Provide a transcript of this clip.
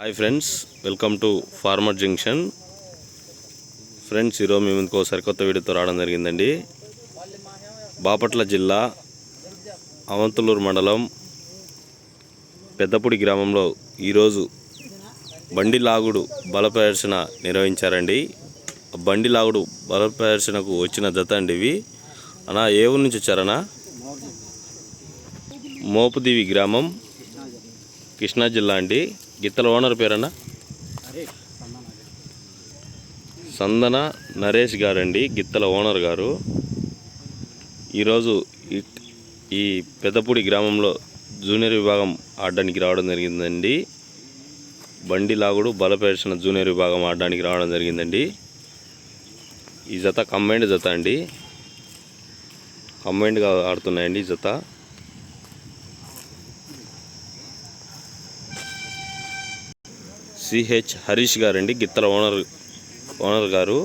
Hi friends welcome to farmer junction friends ఈరోజు మేము ఇంకో సరికొత్త వీడియోతో రావడం జరిగిందండి. బాపట్ల జిల్లా అవంతులూరు మండలం పెద్దపూడి గ్రామంలో ఈరోజు బండి లాగుడు బల ప్రదర్శన నిర్వహించారండి. బండి లాగుడు బల ప్రదర్శనకు వచ్చిన జత అండి ఇవి. అనా ఏ ఊరు నుంచి వచ్చారనా మోపుదివి గ్రామం కృష్ణా జిల్లా అండి. గిత్తల ఓనర్ పేరన్నా? సందన నరేష్ గారండి గిత్తల ఓనర్ గారు. ఈరోజు ఈ- పెద్దపూడి గ్రామంలో జూనియర్ విభాగం ఆడడానికి రావడం జరిగిందండి. బండి లాగుడు బలపరిచిన జూనియర్ విభాగం ఆడడానికి రావడం జరిగిందండి. ఈ జత కంబైండ్ జత అండి. కంబైండ్గా ఆడుతున్నాయండి ఈ జత. సిహెచ్ హరీష్ గారండి గిత్తల ఓనర్ ఓనర్ గారు.